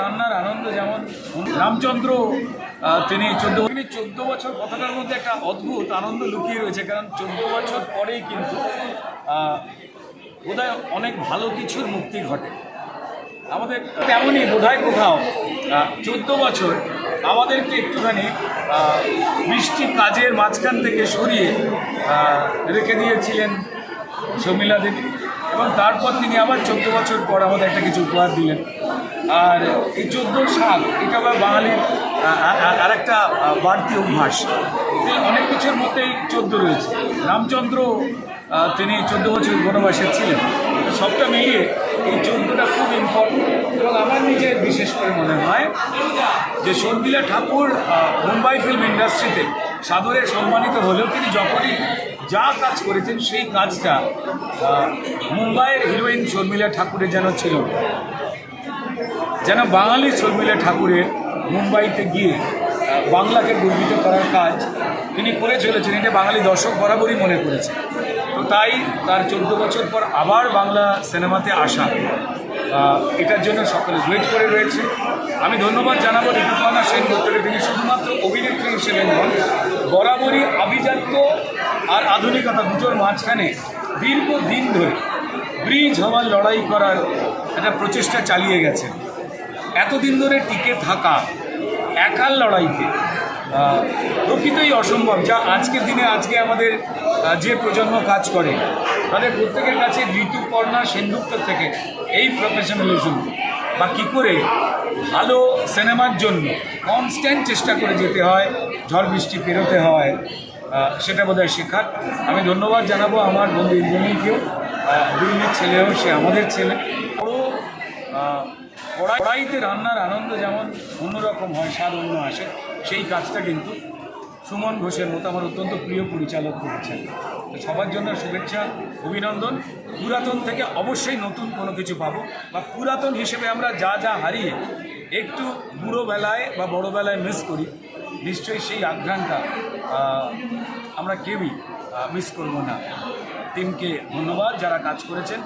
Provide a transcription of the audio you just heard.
রান্নার আনন্দ যেমন রামচন্দ্র তিনি চোদ্দ তিনি চোদ্দ বছর কথাটার মধ্যে একটা অদ্ভুত আনন্দ লুকিয়ে রয়েছে, কারণ চোদ্দ বছর পরেই কিন্তু বোধহয় অনেক ভালো কিছুর মুক্তি ঘটে। আমাদের তেমনই বোধহয় কোথাও চোদ্দ বছর আমাদেরকে একটুখানি বৃষ্টি কাজের মাঝখান থেকে সরিয়ে রেখে দিয়েছিলেন শর্মিলা দেবী এবং তারপর তিনি আবার চোদ্দ বছর পর আমাদের একটা কিছু উপহার দিলেন। আর এই চোদ্দ সাল, এটা আবার বাঙালির আর একটা বাড়তি অভ্যাস। অনেক কিছুর মধ্যেই চোদ্দ রয়েছে। রামচন্দ্র তিনি চোদ্দ বছর বনবাসে ছিলেন। সবটা মিলিয়ে এই চোদ্দটা খুব ইম্পর্টেন্ট এবং আমার নিজের বিশেষ করে মনে হয় যে শর্মিলা ঠাকুর মুম্বাই ফিল্ম ইন্ডাস্ট্রিতে সাদরে সম্মানিত হলেও তিনি যখনই যা কাজ করেছেন, সেই কাজটা মুম্বাইয়ের হিরোইন শর্মিলা ঠাকুরের যেন ছিল। যেন বাঙালি শর্মিলা ঠাকুরের মুম্বাইতে গিয়ে বাংলাকে গর্বিত করার কাজ তিনি করে চলেছেন, এটা বাঙালি দর্শক বরাবরই মনে করেছে। তো তাই তার চোদ্দ বছর পর আবার বাংলা সিনেমাতে আসা এটার জন্য সকলে ওয়েট করে রয়েছে। আমি ধন্যবাদ জানাব ঋতুপর্ণা সেনগুপ্তকে তিনি শুধুমাত্র অভিনেত্রী হিসেবে নন, বরাবরই আভিজাত্য আর আধুনিকতা দুটোর মাঝখানে দীর্ঘদিন ধরে ব্রিজ হওয়ার লড়াই করার একটা প্রচেষ্টা চালিয়ে গেছেন। এতদিন ধরে টিকে থাকা, একার লড়াইতে প্রকৃতই অসম্ভব। যা আজকের দিনে আজকে আমাদের যে প্রজন্ম কাজ করে, তাদের প্রত্যেকের কাছে ঋতুপর্ণা সেনগুপ্ত থেকে এই প্রফেশনালিজম বা কী করে ভালো সিনেমার জন্য কনস্ট্যান্ট চেষ্টা করে যেতে হয়, ঝড় বৃষ্টি পেরোতে হয় সেটা বোধহয় শেখার। আমি ধন্যবাদ জানাব আমার বন্ধু ইন্দ্রনীলকেও দুই ছেলেও, সে আমাদের ছেলে। বড় কড়াইতে রান্নার আনন্দ যেমন অন্যরকম হয়, স্বাদ অন্য আসে, সেই কাজটা কিন্তু সুমন ঘোষের মতো আমার অত্যন্ত প্রিয় পরিচালক করেছেন। তো সবার জন্য শুভেচ্ছা, অভিনন্দন। পুরাতন থেকে অবশ্যই নতুন কোনো কিছু পাবো বা পুরাতন হিসেবে আমরা যা যা হারিয়ে একটু বুড়ো বেলায় বা বড় বেলায় মিস করি, নিশ্চয়ই সেই আঘ্রানটা আমরা কেউই মিস করব না। টিমকে ধন্যবাদ যারা কাজ করেছেন।